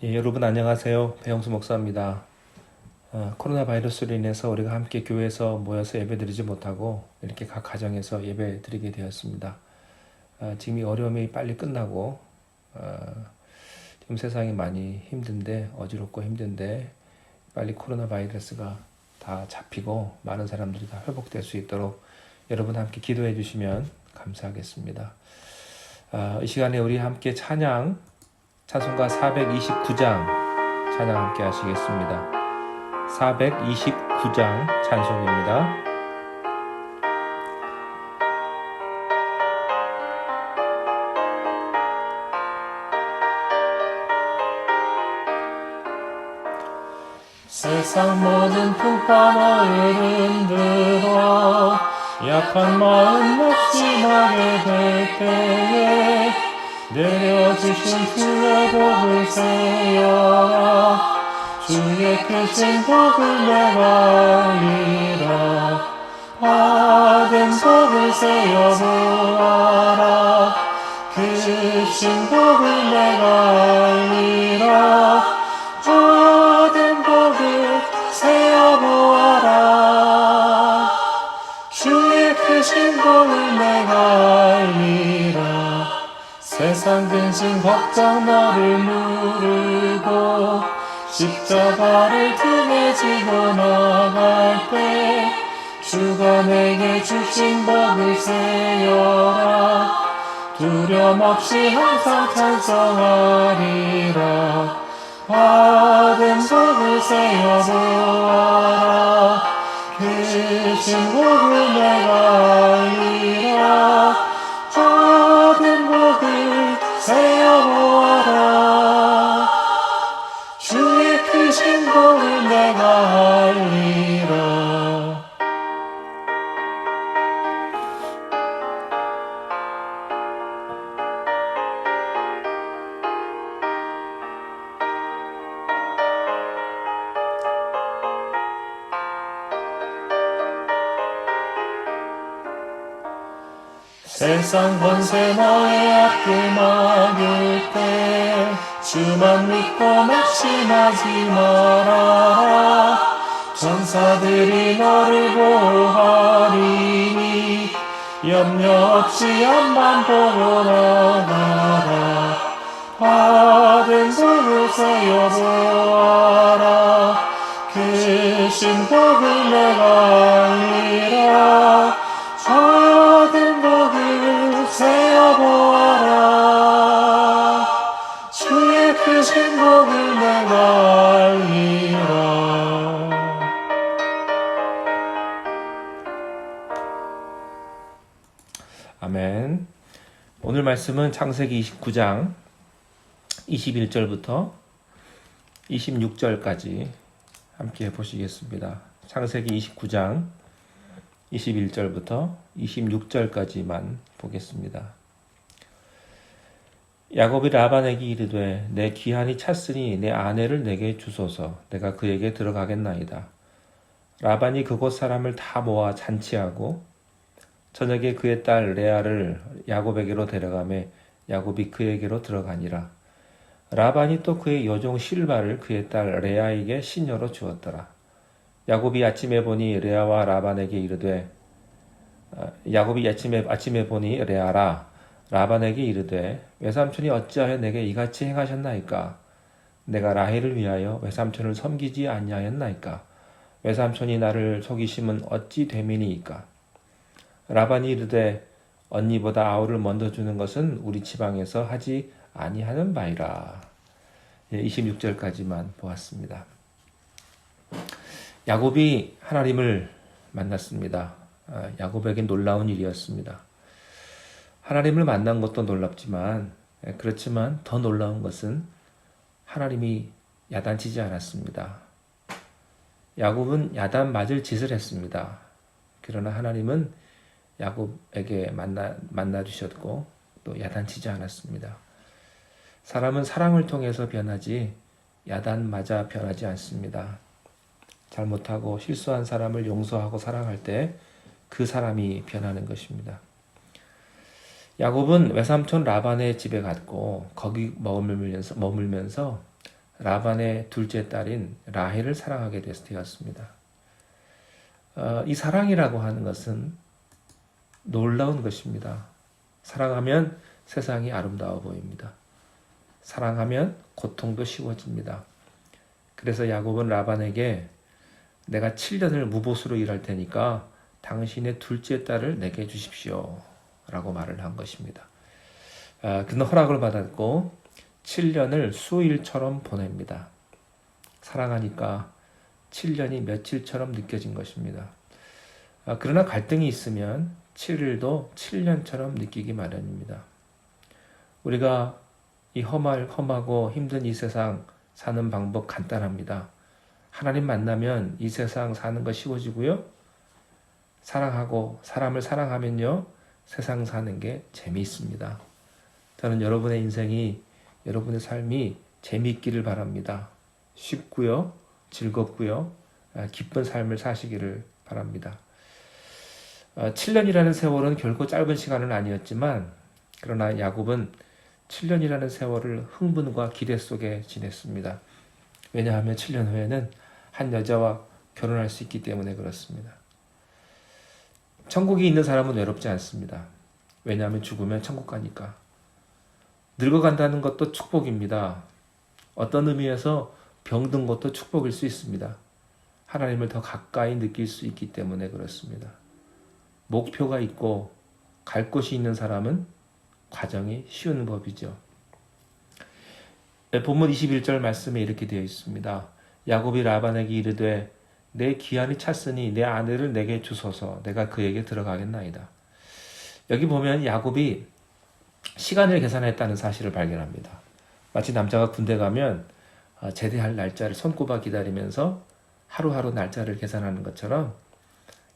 예, 여러분 안녕하세요. 배영수 목사입니다. 어, 코로나 바이러스로 인해서 우리가 함께 교회에서 모여서 예배드리지 못하고 이렇게 각 가정에서 예배드리게 되었습니다. 어, 지금 이 어려움이 빨리 끝나고 어, 지금 세상이 많이 힘든데 어지럽고 힘든데 빨리 코로나 바이러스가 다 잡히고 많은 사람들이 다 회복될 수 있도록 여러분 함께 기도해 주시면 감사하겠습니다. 아, 이 시간에 우리 함께 찬양 찬송가 429장 찬양 함께 하시겠습니다. 429장 찬송입니다. 세상 모든 풍파나 흔들어 약한 마음 낙심하게 될 때에 내려주신 주의 복을 세어라. 주의 크신 복을 내가 알리라. 받은 복을 세어 보아라. 크신 복을 내가 알리라. 받은 복을 세어보아라. 주의 크신 복을 내가 세상 근심 걱정 너를 누르고 십자가를 등에 지고 나갈 때 주가 내게 주신 복을 세어라. 두려움 없이 항상 찬송하리라. 받은 복을 세어보아라. 크신 복을 내가 복을 내가 알리라 세상 권세 너의 앞길 막을 때 주만 믿고 낙심하지 말아라. 전사들이 너를 보호하리니 염려 없이 앞만 보고 나가라. 받은 복을 세어보 말씀은 창세기 29장 21절부터 26절까지 함께 보시겠습니다. 창세기 29장 21절부터 26절까지만 보겠습니다. 야곱이 라반에게 이르되 내 귀한이 찼으니 내 아내를 내게 주소서 내가 그에게 들어가겠나이다. 라반이 그곳 사람을 다 모아 잔치하고 저녁에 그의 딸 레아를 야곱에게로 데려가매 야곱이 그에게로 들어가니라. 라반이 또 그의 여종 실바를 그의 딸 레아에게 시녀로 주었더라. 야곱이 아침에 보니 레아와 라반에게 이르되 아, 야곱이 아침에 아침에 보니 레아라 라반에게 이르되 외삼촌이 어찌하여 내게 이같이 행하셨나이까 내가 라헬을 위하여 외삼촌을 섬기지 아니하였나이까 외삼촌이 나를 속이심은 어찌 되미니이까 라반이 이르되 언니보다 아우를 먼저 주는 것은 우리 지방에서 하지 아니하는 바이라. 예, 26절까지만 보았습니다. 야곱이 하나님을 만났습니다. 아, 야곱에게 놀라운 일이었습니다. 하나님을 만난 것도 놀랍지만 예, 그렇지만 더 놀라운 것은 하나님이 야단치지 않았습니다. 야곱은 야단 맞을 짓을 했습니다. 그러나 하나님은 야곱에게 만나 만나 주셨고 또 야단치지 않았습니다. 사람은 사랑을 통해서 변하지 야단 맞아 변하지 않습니다. 잘못하고 실수한 사람을 용서하고 사랑할 때 그 사람이 변하는 것입니다. 야곱은 외삼촌 라반의 집에 갔고 거기 머물면서, 머물면서 라반의 둘째 딸인 라헬을 사랑하게 되었습니다. 어, 이 사랑이라고 하는 것은 놀라운 것입니다. 사랑하면 세상이 아름다워 보입니다. 사랑하면 고통도 쉬워집니다. 그래서 야곱은 라반에게 내가 7년을 무보수로 일할 테니까 당신의 둘째 딸을 내게 주십시오. 라고 말을 한 것입니다. 아, 그는 허락을 받았고 7년을 수일처럼 보냅니다. 사랑하니까 7년이 며칠처럼 느껴진 것입니다. 아, 그러나 갈등이 있으면 7일도 7년처럼 느끼기 마련입니다. 우리가 이 험할, 험하고 힘든 이 세상 사는 방법 간단합니다. 하나님 만나면 이 세상 사는 거 쉬워지고요. 사랑하고 사람을 사랑하면요. 세상 사는 게 재미있습니다. 저는 여러분의 인생이 여러분의 삶이 재미있기를 바랍니다. 쉽고요. 즐겁고요. 아, 기쁜 삶을 사시기를 바랍니다. 7년이라는 세월은 결코 짧은 시간은 아니었지만 그러나 야곱은 7년이라는 세월을 흥분과 기대 속에 지냈습니다. 왜냐하면 7년 후에는 한 여자와 결혼할 수 있기 때문에 그렇습니다. 천국이 있는 사람은 외롭지 않습니다. 왜냐하면 죽으면 천국 가니까. 늙어간다는 것도 축복입니다. 어떤 의미에서 병든 것도 축복일 수 있습니다. 하나님을 더 가까이 느낄 수 있기 때문에 그렇습니다. 목표가 있고 갈 곳이 있는 사람은 과정이 쉬운 법이죠. 네, 본문 21절 말씀에 이렇게 되어 있습니다. 야곱이 라반에게 이르되 내 기한이 찼으니 내 아내를 내게 주소서 내가 그에게 들어가겠나이다. 여기 보면 야곱이 시간을 계산했다는 사실을 발견합니다. 마치 남자가 군대 가면 어, 제대할 날짜를 손꼽아 기다리면서 하루하루 날짜를 계산하는 것처럼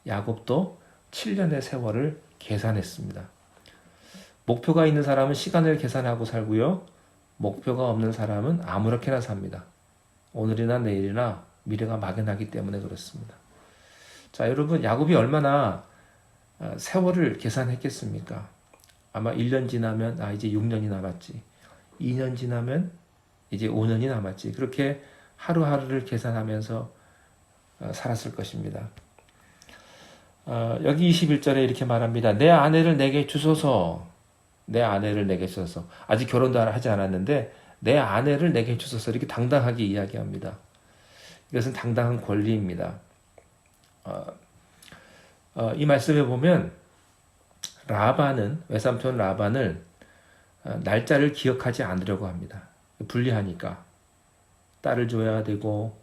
야곱도 7년의 세월을 계산했습니다. 목표가 있는 사람은 시간을 계산하고 살고요. 목표가 없는 사람은 아무렇게나 삽니다. 오늘이나 내일이나 미래가 막연하기 때문에 그렇습니다. 자, 여러분, 야곱이 얼마나 어, 세월을 계산했겠습니까? 아마 1년 지나면, 아, 이제 6년이 남았지. 2년 지나면 이제 5년이 남았지. 그렇게 하루하루를 계산하면서 어, 살았을 것입니다. 어, 여기 21절에 이렇게 말합니다. 내 아내를 내게 주소서. 내 아내를 내게 주소서. 아직 결혼도 하지 않았는데 내 아내를 내게 주소서. 이렇게 당당하게 이야기합니다. 이것은 당당한 권리입니다. 어, 어, 이 말씀에 보면 라반은 외삼촌 라반을 어, 날짜를 기억하지 않으려고 합니다. 불리하니까 딸을 줘야 되고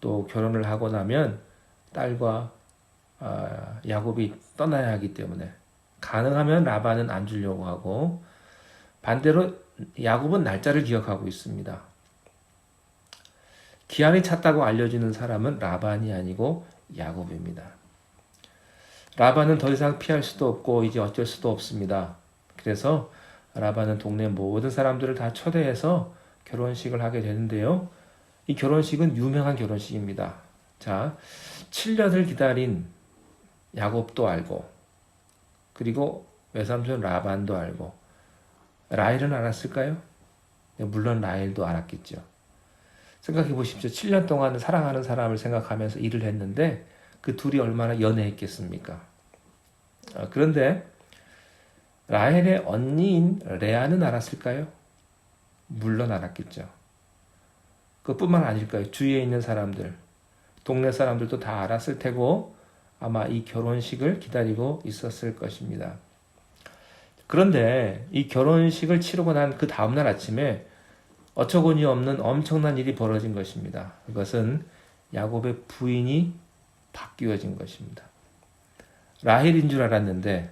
또 결혼을 하고 나면 딸과 어, 야곱이 떠나야 하기 때문에 가능하면 라반은 안 주려고 하고 반대로 야곱은 날짜를 기억하고 있습니다. 기한이 찼다고 알려주는 사람은 라반이 아니고 야곱입니다. 라반은 더 이상 피할 수도 없고 이제 어쩔 수도 없습니다. 그래서 라반은 동네 모든 사람들을 다 초대해서 결혼식을 하게 되는데요. 이 결혼식은 유명한 결혼식입니다. 자, 7년을 기다린 야곱도 알고 그리고 외삼촌 라반도 알고 라헬은 알았을까요? 네, 물론 라헬도 알았겠죠. 생각해 보십시오. 7년 동안 사랑하는 사람을 생각하면서 일을 했는데 그 둘이 얼마나 연애했겠습니까? 아, 그런데 라헬의 언니인 레아는 알았을까요? 물론 알았겠죠. 그뿐만 아닐까요? 주위에 있는 사람들, 동네 사람들도 다 알았을 테고 아마 이 결혼식을 기다리고 있었을 것입니다. 그런데 이 결혼식을 치르고 난 그 다음날 아침에 어처구니 없는 엄청난 일이 벌어진 것입니다. 이것은 야곱의 부인이 바뀌어진 것입니다. 라헬인 줄 알았는데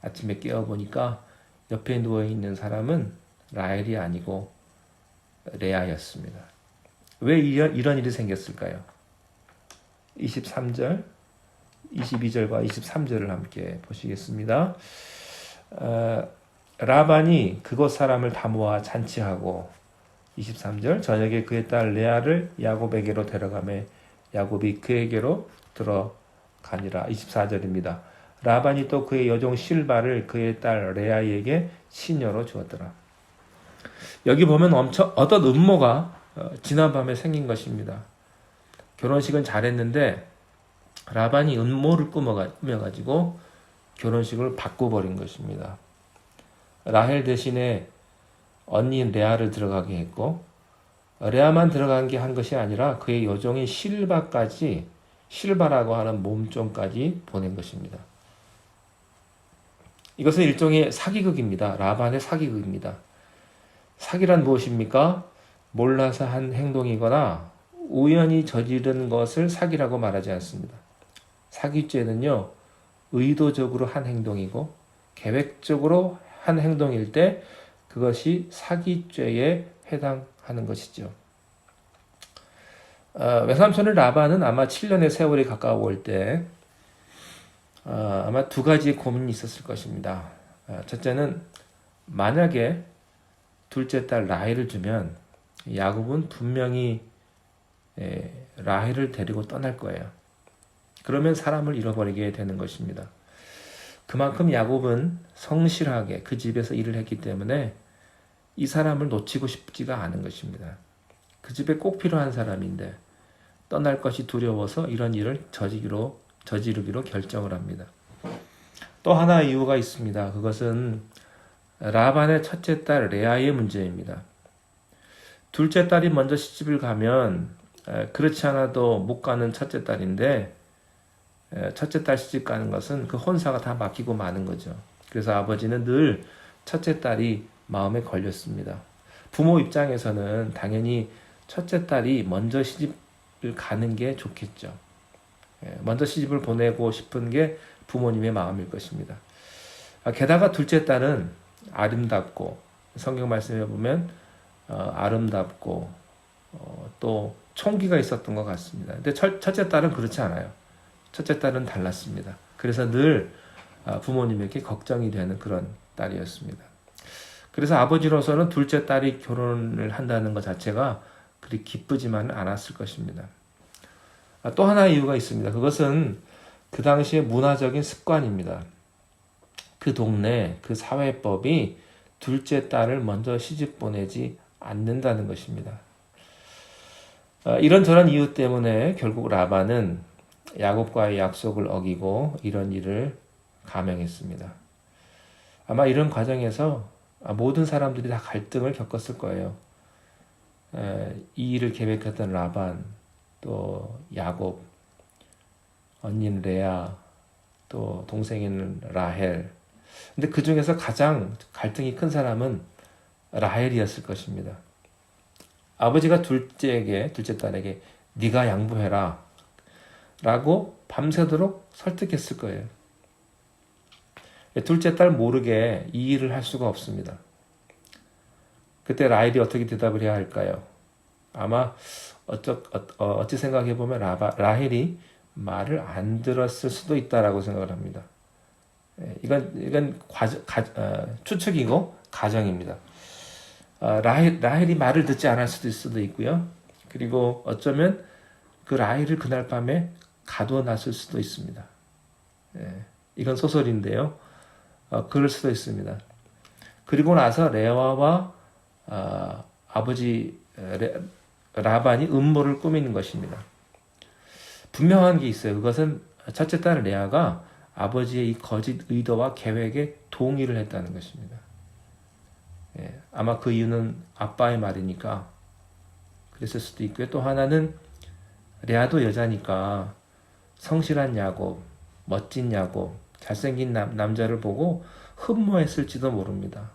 아침에 깨어보니까 옆에 누워있는 사람은 라헬이 아니고 레아였습니다. 왜 이런 일이 생겼을까요? 23절, 22절과 23절을 함께 보시겠습니다. 어, 라반이 그곳 사람을 다 모아 잔치하고 23절 저녁에 그의 딸 레아를 야곱에게로 데려가매 야곱이 그에게로 들어가니라 24절입니다. 라반이 또 그의 여종 실바를 그의 딸 레아에게 시녀로 주었더라. 여기 보면 엄청 어떤 음모가 어, 지난밤에 생긴 것입니다. 결혼식은 잘했는데 라반이 음모를 꾸며가- 꾸며가지고 결혼식을 바꿔버린 것입니다. 라헬 대신에 언니 레아를 들어가게 했고 레아만 들어간 게 한 것이 아니라 그의 여종인 실바까지 실바라고 하는 몸종까지 보낸 것입니다. 이것은 일종의 사기극입니다. 라반의 사기극입니다. 사기란 무엇입니까? 몰라서 한 행동이거나 우연히 저지른 것을 사기라고 말하지 않습니다. 사기죄는요, 의도적으로 한 행동이고 계획적으로 한 행동일 때 그것이 사기죄에 해당하는 것이죠. 어, 외삼촌의 라반은 아마 7년의 세월이 가까워올 때 어, 아마 두 가지 고민이 있었을 것입니다. 어, 첫째는 만약에 둘째 딸 라헬을 주면 야곱은 분명히 에, 라헬을 데리고 떠날 거예요. 그러면 사람을 잃어버리게 되는 것입니다. 그만큼 야곱은 성실하게 그 집에서 일을 했기 때문에 이 사람을 놓치고 싶지가 않은 것입니다. 그 집에 꼭 필요한 사람인데 떠날 것이 두려워서 이런 일을 저지기로 저지르기로 결정을 합니다. 또 하나 이유가 있습니다. 그것은 라반의 첫째 딸 레아의 문제입니다. 둘째 딸이 먼저 시집을 가면 에, 그렇지 않아도 못 가는 첫째 딸인데 에, 첫째 딸 시집 가는 것은 그 혼사가 다 맡기고 마는 거죠. 그래서 아버지는 늘 첫째 딸이 마음에 걸렸습니다. 부모 입장에서는 당연히 첫째 딸이 먼저 시집을 가는 게 좋겠죠. 예, 먼저 시집을 보내고 싶은 게 부모님의 마음일 것입니다. 아, 게다가 둘째 딸은 아름답고 성경 말씀에 보면 어, 아름답고 어, 또 총기가 있었던 것 같습니다. 근데 첫, 첫째 딸은 그렇지 않아요. 첫째 딸은 달랐습니다. 그래서 늘 아, 부모님에게 걱정이 되는 그런 딸이었습니다. 그래서 아버지로서는 둘째 딸이 결혼을 한다는 것 자체가 그리 기쁘지만은 않았을 것입니다. 아, 또 하나의 이유가 있습니다. 그것은 그 당시의 문화적인 습관입니다. 그 동네, 그 사회법이 둘째 딸을 먼저 시집 보내지 않는다는 것입니다. 아, 이런저런 이유 때문에 결국 라반은 야곱과의 약속을 어기고 이런 일을 감행했습니다. 아마 이런 과정에서 모든 사람들이 다 갈등을 겪었을 거예요. 에, 이 일을 계획했던 라반, 또 야곱, 언니는 레아, 또 동생인 라헬. 근데 그 중에서 가장 갈등이 큰 사람은 라헬이었을 것입니다. 아버지가 둘째에게, 둘째 딸에게 네가 양보해라 라고 밤새도록 설득했을 거예요. 둘째 딸 모르게 이 일을 할 수가 없습니다. 그때 라헬이 어떻게 대답을 해야 할까요? 아마 어쩌, 어, 어찌 생각해 보면 라바, 라헬이 말을 안 들었을 수도 있다라고 생각을 합니다. 예, 이건 이건 과정, 가, 어, 추측이고 가정입니다. 어, 라헬, 라헬이 말을 듣지 않을 수도 있고요. 그리고 어쩌면 그 라헬을 그날 밤에 가둬놨을 수도 있습니다. 예, 이건 소설인데요. 어, 그럴 수도 있습니다. 그리고 나서 레아와 어, 아버지 레, 라반이 음모를 꾸미는 것입니다. 분명한 게 있어요. 그것은 첫째 딸 레아가 아버지의 이 거짓 의도와 계획에 동의를 했다는 것입니다. 예, 아마 그 이유는 아빠의 말이니까 그랬을 수도 있고요. 또 하나는 레아도 여자니까 성실한 야곱, 멋진 야곱, 잘생긴 남, 남자를 보고 흠모했을지도 모릅니다.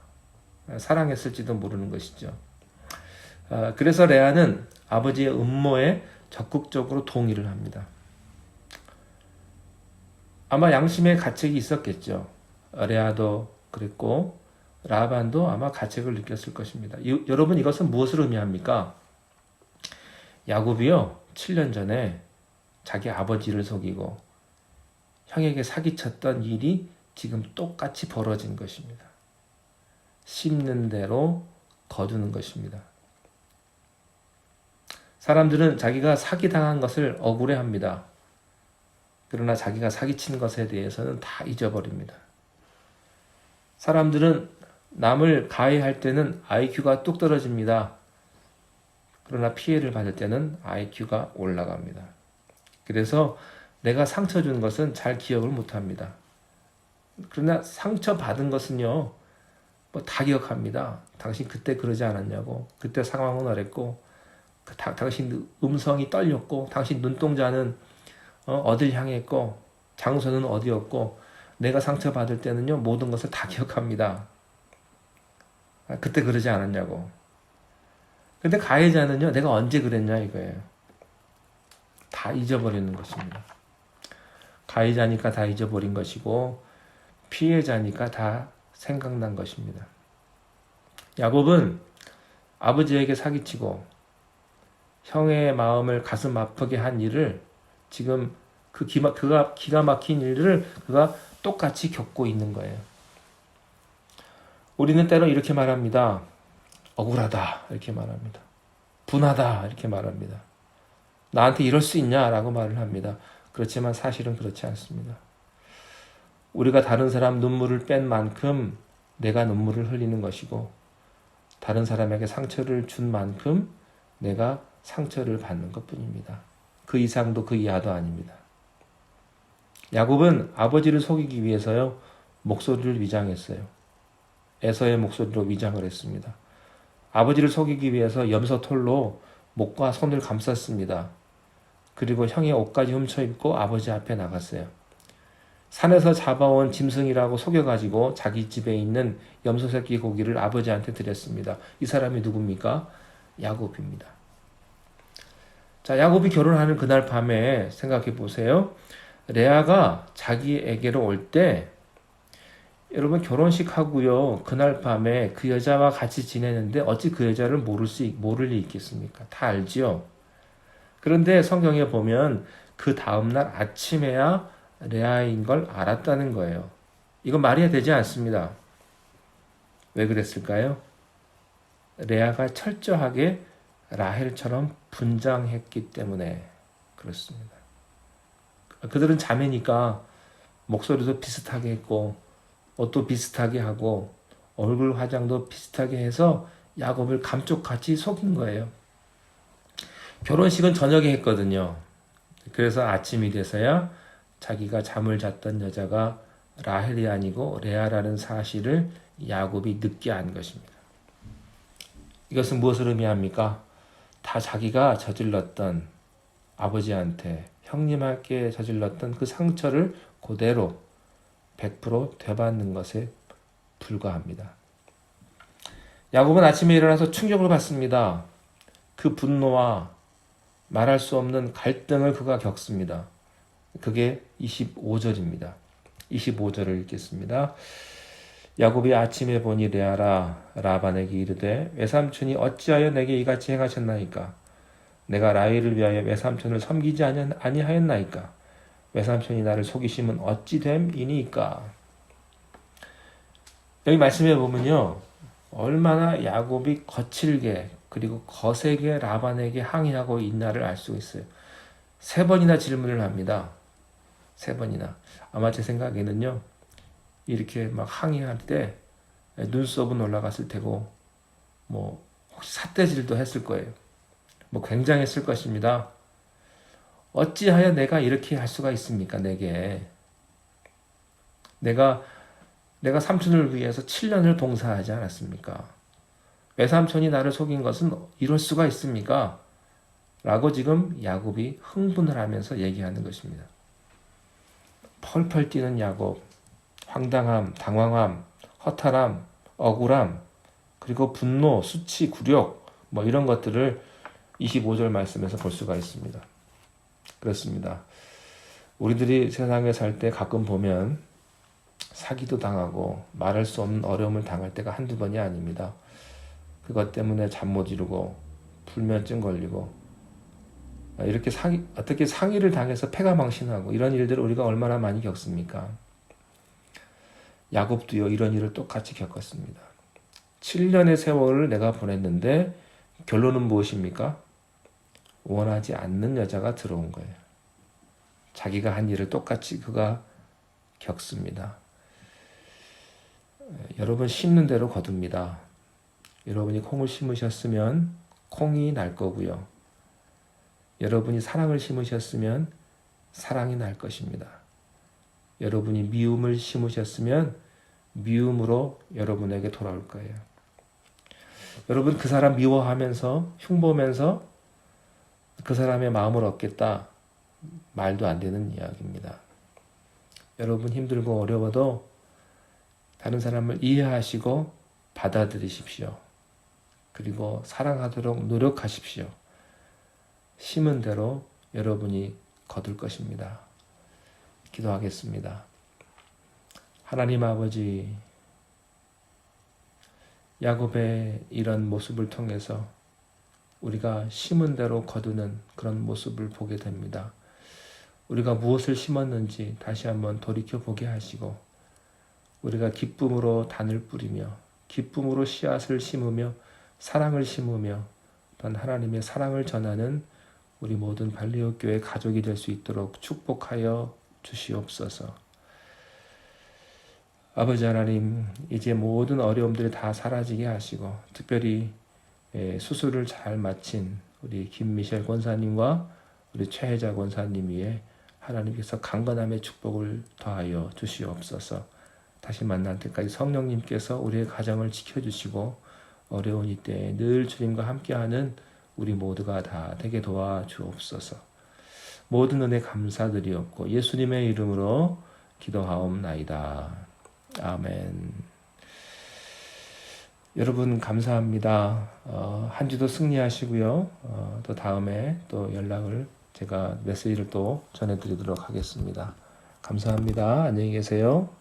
사랑했을지도 모르는 것이죠. 아, 그래서 레아는 아버지의 음모에 적극적으로 동의를 합니다. 아마 양심의 가책이 있었겠죠. 레아도 그랬고 라반도 아마 가책을 느꼈을 것입니다. 이, 여러분 이것은 무엇을 의미합니까? 야곱이요 7년 전에 자기 아버지를 속이고 형에게 사기쳤던 일이 지금 똑같이 벌어진 것입니다. 심는 대로 거두는 것입니다. 사람들은 자기가 사기당한 것을 억울해합니다. 그러나 자기가 사기친 것에 대해서는 다 잊어버립니다. 사람들은 남을 가해할 때는 IQ가 뚝 떨어집니다. 그러나 피해를 받을 때는 IQ가 올라갑니다. 그래서 내가 상처 준 것은 잘 기억을 못 합니다. 그러나 상처 받은 것은요, 뭐 다 기억합니다. 당신 그때 그러지 않았냐고, 그때 상황은 어랬고, 그 다- 당신 음성이 떨렸고, 당신 눈동자는 어, 어딜 향했고, 장소는 어디였고, 내가 상처 받을 때는요, 모든 것을 다 기억합니다. 아, 그때 그러지 않았냐고. 근데 가해자는요, 내가 언제 그랬냐 이거예요. 다 잊어버리는 것입니다. 가해자니까 다 잊어버린 것이고, 피해자니까 다 생각난 것입니다. 야곱은 아버지에게 사기치고, 형의 마음을 가슴 아프게 한 일을 지금 그 기마, 그가 기가 막힌 일을 그가 똑같이 겪고 있는 거예요. 우리는 때로 이렇게 말합니다. 억울하다 이렇게 말합니다. 분하다 이렇게 말합니다. 나한테 이럴 수 있냐라고 말을 합니다. 그렇지만 사실은 그렇지 않습니다. 우리가 다른 사람 눈물을 뺀 만큼 내가 눈물을 흘리는 것이고 다른 사람에게 상처를 준 만큼 내가 상처를 받는 것뿐입니다. 그 이상도 그 이하도 아닙니다. 야곱은 아버지를 속이기 위해서요 목소리를 위장했어요. 에서의 목소리로 위장을 했습니다. 아버지를 속이기 위해서 염소털로 목과 손을 감쌌습니다. 그리고 형의 옷까지 훔쳐 입고 아버지 앞에 나갔어요. 산에서 잡아온 짐승이라고 속여가지고 자기 집에 있는 염소 새끼 고기를 아버지한테 드렸습니다. 이 사람이 누굽니까? 야곱입니다. 자, 야곱이 결혼하는 그날 밤에 생각해 보세요. 레아가 자기에게로 올 때 여러분 결혼식 하고요. 그날 밤에 그 여자와 같이 지내는데 어찌 그 여자를 모를 수 있- 모를 리 있겠습니까? 다 알지요. 그런데 성경에 보면 그 다음 날 아침에야 레아인 걸 알았다는 거예요. 이건 말이 되지 않습니다. 왜 그랬을까요? 레아가 철저하게 라헬처럼 분장했기 때문에 그렇습니다. 그들은 자매니까 목소리도 비슷하게 했고 옷도 비슷하게 하고 얼굴 화장도 비슷하게 해서 야곱을 감쪽같이 속인 거예요. 결혼식은 저녁에 했거든요. 그래서 아침이 돼서야 자기가 잠을 잤던 여자가 라헬이 아니고 레아라는 사실을 야곱이 늦게 안 것입니다. 이것은 무엇을 의미합니까? 다 자기가 저질렀던 아버지한테 형님께 저질렀던 그 상처를 그대로 100% 되받는 것에 불과합니다. 야곱은 아침에 일어나서 충격을 받습니다. 그 분노와 말할 수 없는 갈등을 그가 겪습니다. 그게 25절입니다. 25절을 읽겠습니다. 야곱이 아침에 보니 레아라 라반에게 이르되 외삼촌이 어찌하여 내게 이같이 행하셨나이까 내가 라헬을 위하여 외삼촌을 섬기지 아니- 아니하였나이까 외삼촌이 나를 속이심은 어찌 됨이니까? 여기 말씀해 보면요. 얼마나 야곱이 거칠게 그리고 거세게 라반에게 항의하고 있나를 알 수 있어요. 세 번이나 질문을 합니다. 세 번이나. 아마 제 생각에는요. 이렇게 막 항의할 때 눈썹은 올라갔을 테고 뭐 혹시 삿대질도 했을 거예요. 뭐 굉장했을 것입니다. 어찌하여 내가 이렇게 할 수가 있습니까? 내게 내가 내가 삼촌을 위해서 7년을 봉사하지 않았습니까? 외삼촌이 나를 속인 것은 이럴 수가 있습니까? 라고 지금 야곱이 흥분을 하면서 얘기하는 것입니다. 펄펄 뛰는 야곱, 황당함, 당황함, 허탈함, 억울함, 그리고 분노, 수치, 굴욕, 뭐 이런 것들을 25절 말씀에서 볼 수가 있습니다. 그렇습니다. 우리들이 세상에 살 때 가끔 보면 사기도 당하고 말할 수 없는 어려움을 당할 때가 한두 번이 아닙니다. 그것 때문에 잠 못 이루고 불면증 걸리고 이렇게 상의, 어떻게 상의를 당해서 패가 망신하고 이런 일들을 우리가 얼마나 많이 겪습니까? 야곱도요 이런 일을 똑같이 겪었습니다. 7년의 세월을 내가 보냈는데 결론은 무엇입니까? 원하지 않는 여자가 들어온 거예요. 자기가 한 일을 똑같이 그가 겪습니다. 여러분 심는 대로 거둡니다. 여러분이 콩을 심으셨으면 콩이 날 거고요. 여러분이 사랑을 심으셨으면 사랑이 날 것입니다. 여러분이 미움을 심으셨으면 미움으로 여러분에게 돌아올 거예요. 여러분 그 사람 미워하면서 흉보면서 그 사람의 마음을 얻겠다 말도 안 되는 이야기입니다. 여러분 힘들고 어려워도 다른 사람을 이해하시고 받아들이십시오. 그리고 사랑하도록 노력하십시오. 심은 대로 여러분이 거둘 것입니다. 기도하겠습니다. 하나님 아버지, 야곱의 이런 모습을 통해서 우리가 심은 대로 거두는 그런 모습을 보게 됩니다. 우리가 무엇을 심었는지 다시 한번 돌이켜 보게 하시고, 우리가 기쁨으로 단을 뿌리며, 기쁨으로 씨앗을 심으며, 사랑을 심으며, 또한 하나님의 사랑을 전하는 우리 모든 발리오 교회 가족이 될 수 있도록 축복하여 주시옵소서. 아버지 하나님, 이제 모든 어려움들이 다 사라지게 하시고, 특별히 예, 수술을 잘 마친 우리 김미셸 권사님과 우리 최혜자 권사님 위에 하나님께서 강건함의 축복을 더하여 주시옵소서. 다시 만날 때까지 성령님께서 우리의 가정을 지켜주시고 어려운 이때에 늘 주님과 함께하는 우리 모두가 다 되게 도와 주옵소서. 모든 은혜 감사드리옵고 예수님의 이름으로 기도하옵나이다. 아멘. 여러분 감사합니다. 어, 한 주도 승리하시고요. 어, 또 다음에 또 연락을 제가 메시지를 또 전해드리도록 하겠습니다. 감사합니다. 안녕히 계세요.